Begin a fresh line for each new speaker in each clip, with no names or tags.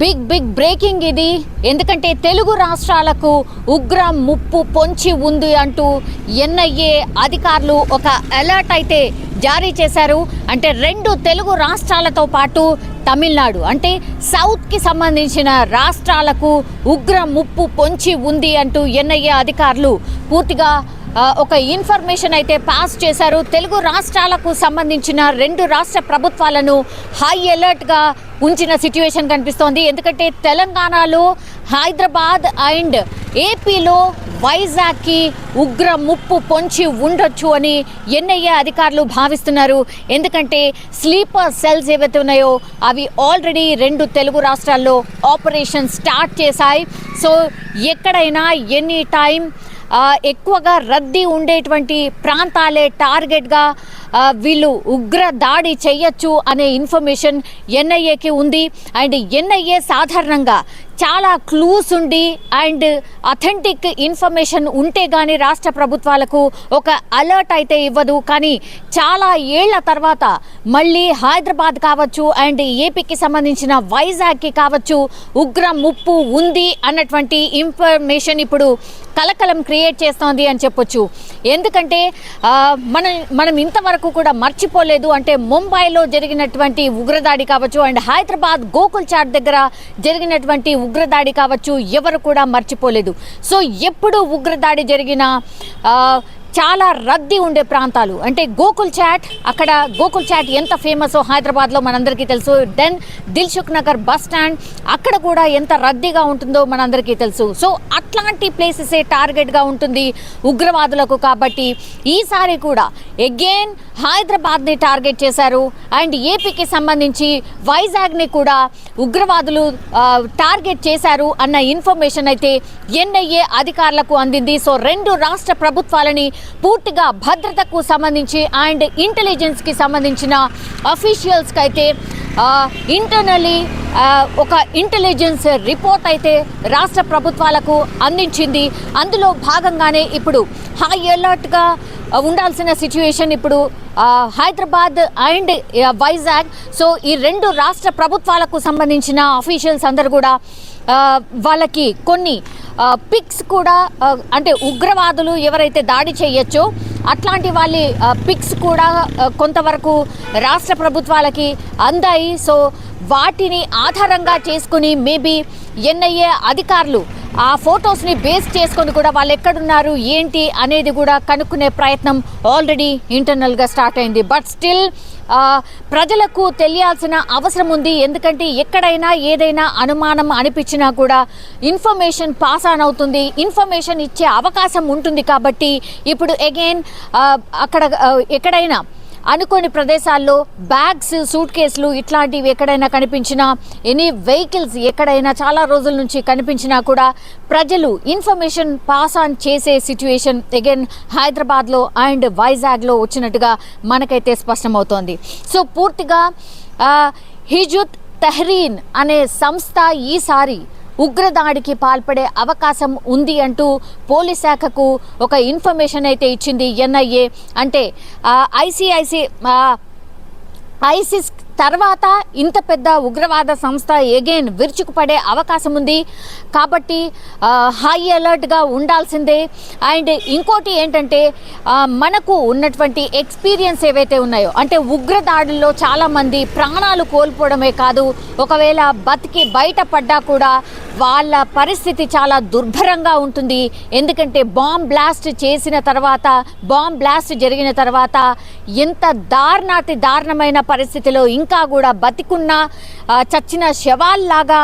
big big breaking ఇది. ఎందుకంటే తెలుగు రాష్ట్రాలకు ఉగ్ర ముప్పు పొంచి ఉంది అంటూ ఎన్ఐఏ అధికారులు ఒక అలర్ట్ అయితే జారీ చేశారు. అంటే రెండు తెలుగు రాష్ట్రాలతో పాటు తమిళనాడు. అంటే సౌత్కి సంబంధించిన రాష్ట్రాలకు ఉగ్ర ముప్పు పొంచి ఉంది అంటూ ఎన్ఐఏ అధికారులు పూర్తిగా ఒక ఇన్ఫర్మేషన్ అయితే పాస్ చేశారు. తెలుగు రాష్ట్రాలకు సంబంధించిన రెండు రాష్ట్ర ప్రభుత్వాలను హై అలర్ట్గా ఉంచిన సిచ్యువేషన్ కనిపిస్తోంది. ఎందుకంటే తెలంగాణలో హైదరాబాద్ అండ్ ఏపీలో వైజాగ్కి ఉగ్ర ముప్పు పొంచి ఉండొచ్చు అని ఎన్ఐఏ అధికారులు భావిస్తున్నారు. ఎందుకంటే స్లీపర్ సెల్స్ ఏవైతే ఉన్నాయో అవి ఆల్రెడీ రెండు తెలుగు రాష్ట్రాల్లో ఆపరేషన్ స్టార్ట్ చేశాయి. సో ఎక్కడైనా ఎనీ టైం ఎక్కువగా రద్దీ ఉండేటువంటి ప్రాంతాలే టార్గెట్గా వీళ్ళు ఉగ్ర దాడి చేయొచ్చు అనే ఇన్ఫర్మేషన్ ఎన్ఐఏకి ఉంది. అండ్ ఎన్ఐఏ సాధారణంగా చాలా క్లూస్ ఉండి అండ్ అథెంటిక్ ఇన్ఫర్మేషన్ ఉంటే కానీ రాష్ట్ర ప్రభుత్వాలకు ఒక అలర్ట్ అయితే ఇవ్వదు. కానీ చాలా ఏళ్ళ తర్వాత మళ్ళీ హైదరాబాద్ కావచ్చు అండ్ ఏపీకి సంబంధించిన వైజాగ్కి కావచ్చు ఉగ్ర ముప్పు ఉంది అన్నటువంటి ఇన్ఫర్మేషన్ ఇప్పుడు కలకలం క్రియేట్ చేస్తోంది అని చెప్పొచ్చు. ఎందుకంటే మనం మనం ఇంతవరకు కూడా మర్చిపోలేదు అంటే ముంబైలో జరిగినటువంటి ఉగ్రదాడి కావచ్చు అండ్ హైదరాబాద్ గోకుల్ చాట్ దగ్గర జరిగినటువంటి ఉగ్రదాడి కావచ్చు ఎవరు కూడా మర్చిపోలేదు. సో ఎప్పుడు ఉగ్రదాడి జరిగినా చాలా రద్దీ ఉండే ప్రాంతాలు. అంటే గోకుల్ చాట్ అక్కడ గోకుల్ చాట్ ఎంత ఫేమస్ హైదరాబాద్లో మనందరికీ తెలుసు. Then Dilsukh Nagar bus stand అక్కడ కూడా ఎంత రద్దీగా ఉంటుందో మనందరికీ తెలుసు. సో అట్లాంటి ప్లేసెసే టార్గెట్గా ఉంటుంది ఉగ్రవాదులకు కాబట్టి ఈసారి కూడా అగైన్ హైదరాబాద్ని టార్గెట్ చేశారు. అండ్ ఏపీకి సంబంధించి వైజాగ్ని కూడా ఉగ్రవాదులు టార్గెట్ చేశారు అన్న ఇన్ఫర్మేషన్ అయితే ఎన్ఐఏ అధికారులకు అందింది. సో రెండు రాష్ట్ర ప్రభుత్వాలని పూర్తిగా భద్రతకు సంబంధించి అండ్ ఇంటెలిజెన్స్కి సంబంధించిన అఫీషియల్స్కి అయితే ఇంటర్నలీ ఒక ఇంటెలిజెన్స్ రిపోర్ట్ అయితే రాష్ట్ర ప్రభుత్వాలకు అందించింది. అందులో భాగంగానే ఇప్పుడు హై అలర్ట్గా ఉండాల్సిన సిచ్యువేషన్ ఇప్పుడు హైదరాబాద్ అండ్ వైజాగ్. సో ఈ రెండు రాష్ట్ర ప్రభుత్వాలకు సంబంధించిన అఫీషియల్స్ అందరు కూడా వాళ్ళకి కొన్ని పిక్స్ కూడా అంటే ఉగ్రవాదులు ఎవరైతే దాడి చేయొచ్చో అట్లాంటి వాళ్ళ పిక్స్ కూడా కొంతవరకు రాష్ట్ర ప్రభుత్వాలకి అందాయి. సో వాటిని ఆధారంగా చేసుకుని మేబీ ఎన్ఐఏ అధికారులు ఆ ఫొటోస్ని బేస్ చేసుకొని కూడా వాళ్ళు ఎక్కడున్నారు ఏంటి అనేది కూడా కనుక్కునే ప్రయత్నం ఆల్రెడీ ఇంటర్నల్గా స్టార్ట్ అయింది. బట్ స్టిల్ ప్రజలకు తెలియాల్సిన అవసరం ఉంది. ఎందుకంటే ఎక్కడైనా ఏదైనా అనుమానం అనిపించినా కూడా ఇన్ఫర్మేషన్ పాస్ ఆన్ అవుతుంది. ఇన్ఫర్మేషన్ ఇచ్చే అవకాశం ఉంటుంది కాబట్టి ఇప్పుడు అగైన్ అక్కడ ఎక్కడైనా అనుకోని ప్రదేశాల్లో బ్యాగ్స్ సూట్ కేసులు ఇట్లాంటివి ఎక్కడైనా కనిపించినా ఎనీ వెహికల్స్ ఎక్కడైనా చాలా రోజుల నుంచి కనిపించినా కూడా ప్రజలు ఇన్ఫర్మేషన్ పాస్ ఆన్ చేసే సిచ్యువేషన్ అగైన్ హైదరాబాద్లో అండ్ వైజాగ్లో వచ్చినట్టుగా మనకైతే స్పష్టమవుతోంది. సో పూర్తిగా హిజుత్ తెహ్రీన్ అనే సంస్థ ఈసారి ఉగ్రదాడికి పాల్పడే అవకాశం ఉంది అంటూ పోలీస్ శాఖకు ఒక ఇన్ఫర్మేషన్ అయితే ఇచ్చింది ఎన్ఐఏ. అంటే ఐసిఐసి ఐసిస్ తర్వాత ఇంత పెద్ద ఉగ్రవాద సంస్థ ఎగైన్ విరుచుకుపడే అవకాశం ఉంది. కాబట్టి హై అలర్ట్గా ఉండాల్సిందే. అండ్ ఇంకోటి ఏంటంటే మనకు ఉన్నటువంటి ఎక్స్పీరియన్స్ ఏవైతే ఉన్నాయో అంటే ఉగ్రదాడుల్లో చాలామంది ప్రాణాలు కోల్పోవడమే కాదు ఒకవేళ బతికి బయటపడ్డా కూడా వాళ్ళ పరిస్థితి చాలా దుర్భరంగా ఉంటుంది. ఎందుకంటే బాంబ్ బ్లాస్ట్ చేసిన తర్వాత బాంబ్ బ్లాస్ట్ జరిగిన తర్వాత ఎంత దారుణాతి దారుణమైన పరిస్థితిలో ఇంకా కూడా బతికున్న చచ్చిన శవాల్లాగా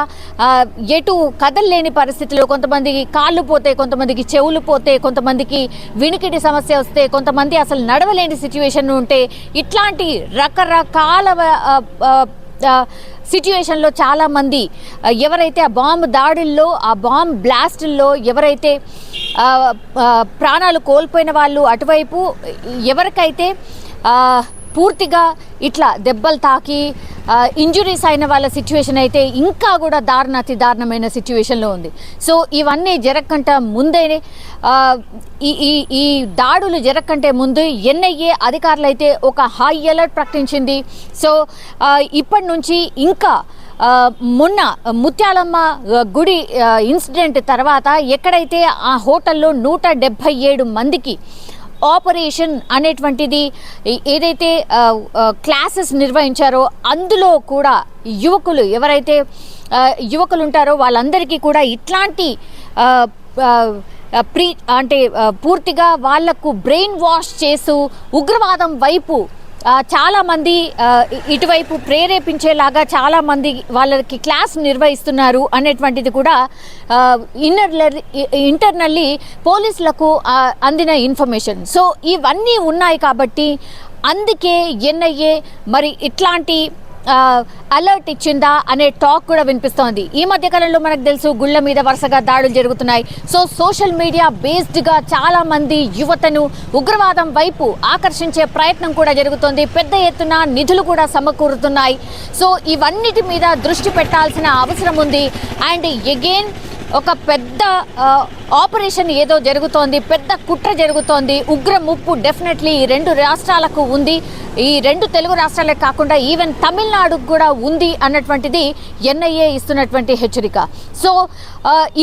ఎటు కదలలేని పరిస్థితిలో కొంతమందికి కాళ్ళు పోతే కొంతమందికి చెవులు పోతే కొంతమందికి వినికిడి సమస్య వస్తే కొంతమంది అసలు నడవలేని సిచ్యువేషన్ ఉంటే ఇట్లాంటి రకరకాల సిచ్యువేషన్లో చాలామంది ఎవరైతే ఆ బాంబు దాడుల్లో ఆ బాంబ్ బ్లాస్టుల్లో ఎవరైతే ప్రాణాలు కోల్పోయిన వాళ్ళు అటువైపు ఎవరికైతే పూర్తిగా ఇట్లా దెబ్బలు తాకి ఇంజురీస్ అయిన వాళ్ళ సిచ్యువేషన్ అయితే ఇంకా కూడా దారుణ అతి దారుణమైన సిచ్యువేషన్లో ఉంది. సో ఇవన్నీ జరగకుండా ముందే ఈ ఈ ఈ దాడులు జరగకంటే ముందు ఎన్ఐఏ అధికారులు అయితే ఒక హై అలర్ట్ ప్రకటించింది. సో ఇప్పటి నుంచి ఇంకా మొన్న ముత్యాలమ్మ గుడి ఇన్సిడెంట్ తర్వాత ఎక్కడైతే ఆ హోటల్లో నూట డెబ్భై ఏడు మందికి ఆపరేషన్ అనేటువంటిది ఏదైతే క్లాసెస్ నిర్వహించారో అందులో కూడా యువకులు ఎవరైతే యువకులు ఉంటారో వాళ్ళందరికీ కూడా ఇట్లాంటి ప్రీ అంటే పూర్తిగా వాళ్ళకు బ్రెయిన్ వాష్ చేస్తూ ఉగ్రవాదం వైపు చాలామంది ఇటువైపు ప్రేరేపించేలాగా చాలామంది వాళ్ళకి క్లాస్ నిర్వహిస్తున్నారు అనేటువంటిది కూడా ఇన్నర్ ఇంటర్నల్లీ పోలీసులకు అందిన ఇన్ఫర్మేషన్. సో ఇవన్నీ ఉన్నాయి కాబట్టి అందుకే ఎన్ఐఏ మరి ఇట్లాంటి అలర్ట్ ఇచ్చిందా అనే టాక్ కూడా వినిపిస్తోంది. ఈ మధ్య కాలంలో మనకు తెలుసు గుళ్ళ మీద వరుసగా దాడులు జరుగుతున్నాయి. సో సోషల్ మీడియా బేస్డ్గా చాలా మంది యువతను ఉగ్రవాదం వైపు ఆకర్షించే ప్రయత్నం కూడా జరుగుతోంది. పెద్ద ఎత్తున నిధులు కూడా సమకూరుతున్నాయి. సో ఇవన్నిటి మీద దృష్టి పెట్టాల్సిన అవసరం ఉంది. అండ్ ఎగైన్ ఒక పెద్ద ఆపరేషన్ ఏదో జరుగుతోంది పెద్ద కుట్ర జరుగుతోంది ఉగ్ర ముప్పు డెఫినెట్లీ ఈ రెండు రాష్ట్రాలకు ఉంది. ఈ రెండు తెలుగు రాష్ట్రాలే కాకుండా ఈవెన్ తమిళనాడుకు కూడా ఉంది అన్నటువంటిది ఎన్ఐఏ ఇస్తున్నటువంటి హెచ్చరిక. సో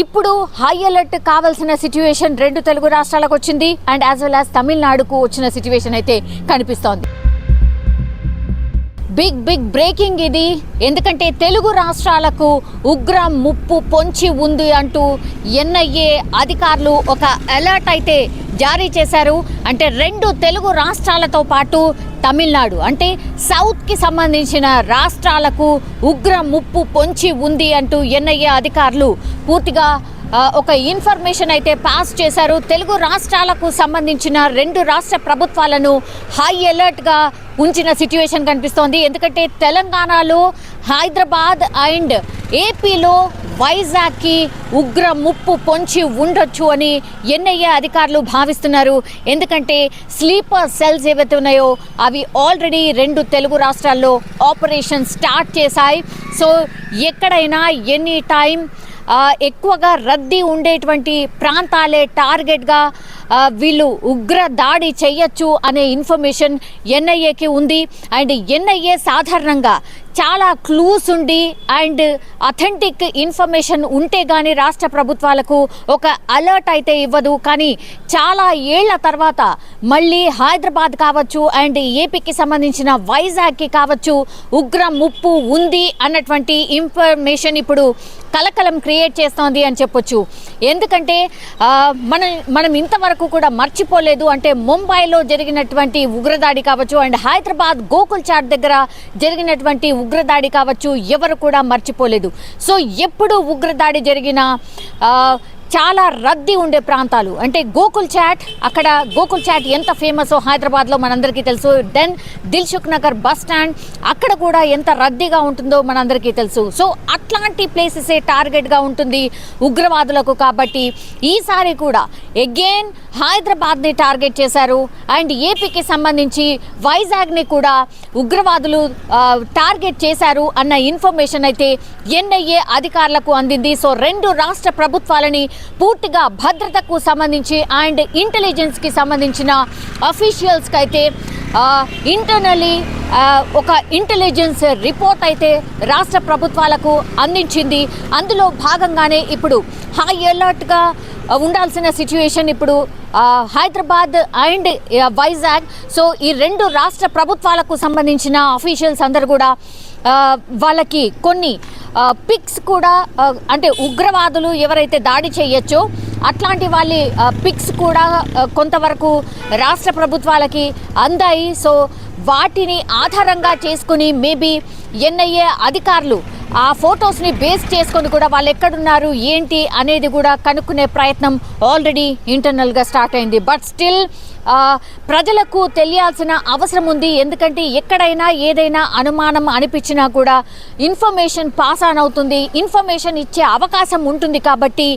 ఇప్పుడు హై అలర్ట్ కావాల్సిన సిచ్యువేషన్ రెండు తెలుగు రాష్ట్రాలకు వచ్చింది అండ్ యాజ్ వెల్ యాజ్ తమిళనాడుకు వచ్చిన సిచ్యువేషన్ అయితే కనిపిస్తోంది. బిగ్ బిగ్ బ్రేకింగ్ ఇది. ఎందుకంటే తెలుగు రాష్ట్రాలకు ఉగ్ర ముప్పు పొంచి ఉంది అంటూ ఎన్ఐఏ అధికారులు ఒక అలర్ట్ అయితే జారీ చేశారు. అంటే రెండు తెలుగు రాష్ట్రాలతో పాటు తమిళనాడు అంటే సౌత్కి సంబంధించిన రాష్ట్రాలకు ఉగ్ర ముప్పు పొంచి ఉంది అంటూ ఎన్ఐఏ అధికారులు పూర్తిగా ఒక ఇన్ఫర్మేషన్ అయితే పాస్ చేశారు. తెలుగు రాష్ట్రాలకు సంబంధించిన రెండు రాష్ట్ర ప్రభుత్వాలను హై అలర్ట్గా ఉంచిన సిట్యువేషన్ కనిపిస్తోంది. ఎందుకంటే తెలంగాణలో హైదరాబాద్ అండ్ ఏపీలో వైజాగ్కి ఉగ్ర ముప్పు పొంచి ఉండొచ్చు అని ఎన్ఐఏ అధికారులు భావిస్తున్నారు. ఎందుకంటే స్లీపర్ సెల్స్ ఏవైతే ఉన్నాయో అవి ఆల్రెడీ రెండు తెలుగు రాష్ట్రాల్లో ఆపరేషన్ స్టార్ట్ చేశాయి. సో ఎక్కడైనా ఎనీ టైం ఎక్కువగా రద్దీ ఉండేటువంటి ప్రాంతాలే టార్గెట్గా వీళ్ళు ఉగ్ర దాడి చేయొచ్చు అనే ఇన్ఫర్మేషన్ ఎన్ఐఏకి ఉంది. అండ్ ఎన్ఐఏ సాధారణంగా చాలా క్లూస్ ఉండి అండ్ అథెంటిక్ ఇన్ఫర్మేషన్ ఉంటే కానీ రాష్ట్ర ప్రభుత్వాలకు ఒక అలర్ట్ అయితే ఇవ్వదు. కానీ చాలా ఏళ్ళ తర్వాత మళ్ళీ హైదరాబాద్ కావచ్చు అండ్ ఏపీకి సంబంధించిన వైజాగ్కి కావచ్చు ఉగ్ర ముప్పు ఉంది అన్నటువంటి ఇన్ఫర్మేషన్ ఇప్పుడు కలకలం క్రియేట్ చేస్తోంది అని చెప్పొచ్చు. ఎందుకంటే మనం మనం ఇంతవరకు కూడా మర్చిపోలేదు అంటే ముంబైలో జరిగినటువంటి ఉగ్రదాడి కావచ్చు అండ్ హైదరాబాద్ గోకుల్ చాట్ దగ్గర జరిగినటువంటి ఉగ్రదాడి కావచ్చు ఎవరు కూడా మర్చిపోలేదు. సో ఎప్పుడు ఉగ్రదాడి జరిగినా చాలా రద్దీ ఉండే ప్రాంతాలు. అంటే గోకుల్ చాట్ అక్కడ గోకుల్ చాట్ ఎంత ఫేమస్ హైదరాబాద్లో మనందరికీ తెలుసు. Then Dilsukh Nagar bus stand అక్కడ కూడా ఎంత రద్దీగా ఉంటుందో మనందరికీ తెలుసు. సో అట్లాంటి ప్లేసెసే టార్గెట్గా ఉంటుంది ఉగ్రవాదులకు కాబట్టి ఈసారి కూడా అగైన్ హైదరాబాద్ని టార్గెట్ చేశారు. అండ్ ఏపీకి సంబంధించి వైజాగ్ని కూడా ఉగ్రవాదులు టార్గెట్ చేశారు అన్న ఇన్ఫర్మేషన్ అయితే ఎన్ఐఏ అధికారులకు అందింది. సో రెండు రాష్ట్ర ప్రభుత్వాలని పూర్తిగా భద్రతకు సంబంధించి అండ్ ఇంటెలిజెన్స్కి సంబంధించిన అఫీషియల్స్కి అయితే ఇంటర్నలీ ఒక ఇంటెలిజెన్స్ రిపోర్ట్ అయితే రాష్ట్ర ప్రభుత్వాలకు అందించింది. అందులో భాగంగానే ఇప్పుడు హై అలర్ట్గా ఉండాల్సిన సిచ్యువేషన్ ఇప్పుడు హైదరాబాద్ అండ్ వైజాగ్. సో ఈ రెండు రాష్ట్ర ప్రభుత్వాలకు సంబంధించిన అఫీషియల్స్ అందరు కూడా వాళ్ళకి కొన్ని పిక్స్ కూడా అంటే ఉగ్రవాదులు ఎవరైతే దాడి చేయొచ్చో అట్లాంటి వాళ్ళ పిక్స్ కూడా కొంతవరకు రాష్ట్ర ప్రభుత్వాలకి అందాయి. సో వాటిని ఆధారంగా చేసుకుని మేబీ ఎన్ఐఏ అధికారులు ఆ ఫొటోస్ని బేస్ చేసుకొని కూడా వాళ్ళు ఎక్కడున్నారు ఏంటి అనేది కూడా కనుక్కునే ప్రయత్నం ఆల్రెడీ ఇంటర్నల్గా స్టార్ట్ అయింది. బట్ స్టిల్ ప్రజలకు తెలియాల్సిన అవసరం ఉంది. ఎందుకంటే ఎక్కడైనా ఏదైనా అనుమానం అనిపించినా కూడా ఇన్ఫర్మేషన్ పాస్ ఆన్ అవుతుంది. ఇన్ఫర్మేషన్ ఇచ్చే అవకాశం ఉంటుంది కాబట్టి